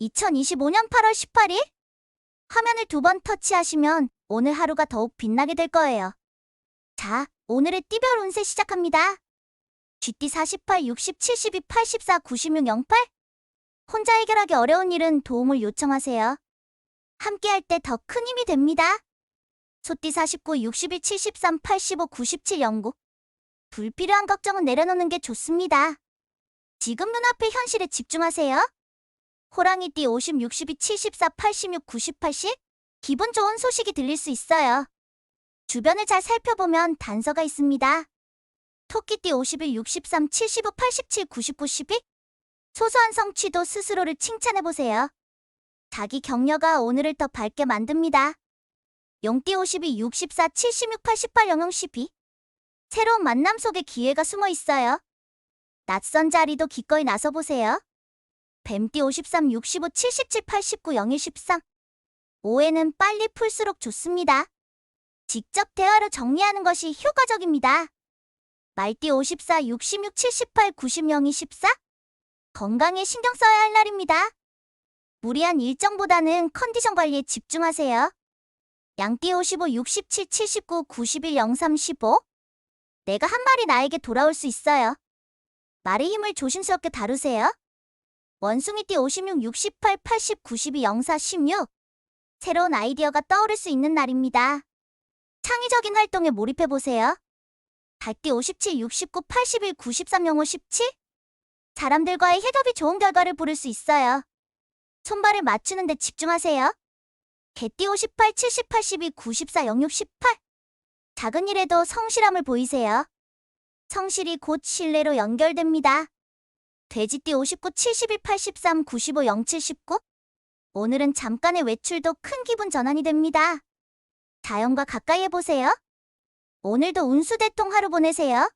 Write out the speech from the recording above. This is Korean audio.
2025년 8월 18일? 화면을 두 번 터치하시면 오늘 하루가 더욱 빛나게 될 거예요. 자, 오늘의 띠별 운세 시작합니다. GT 48, 60, 72, 84, 96, 08? 혼자 해결하기 어려운 일은 도움을 요청하세요. 함께 할 때 더 큰 힘이 됩니다. 소띠 49, 61, 73, 85, 97, 09. 불필요한 걱정은 내려놓는 게 좋습니다. 지금 눈앞의 현실에 집중하세요. 호랑이띠 50, 62, 74, 86, 98씩 기분 좋은 소식이 들릴 수 있어요. 주변을 잘 살펴보면 단서가 있습니다. 토끼띠 51, 63, 75, 87, 99, 12 소소한 성취도 스스로를 칭찬해보세요. 자기 격려가 오늘을 더 밝게 만듭니다. 용띠 52, 64, 76, 88, 00, 12 새로운 만남 속에 기회가 숨어 있어요. 낯선 자리도 기꺼이 나서보세요. 뱀띠 53, 65, 77, 89, 01, 13 오해는 빨리 풀수록 좋습니다. 직접 대화로 정리하는 것이 효과적입니다. 말띠 54, 66, 78, 90, 02, 14 건강에 신경 써야 할 날입니다. 무리한 일정보다는 컨디션 관리에 집중하세요. 양띠 55, 67, 79, 91, 03, 15 내가 한 말이 나에게 돌아올 수 있어요. 말의 힘을 조심스럽게 다루세요. 원숭이띠 56, 68, 80, 92, 04, 16 새로운 아이디어가 떠오를 수 있는 날입니다. 창의적인 활동에 몰입해보세요. 달띠 57, 69, 81, 93, 05, 17 사람들과의 협업이 좋은 결과를 부를 수 있어요. 손발을 맞추는 데 집중하세요. 개띠 58, 70, 82, 94, 06, 18 작은 일에도 성실함을 보이세요. 성실이 곧 신뢰로 연결됩니다. 돼지띠 59, 71, 83, 95, 07, 19 오늘은 잠깐의 외출도 큰 기분 전환이 됩니다. 자연과 가까이 해보세요. 오늘도 운수대통 하루 보내세요.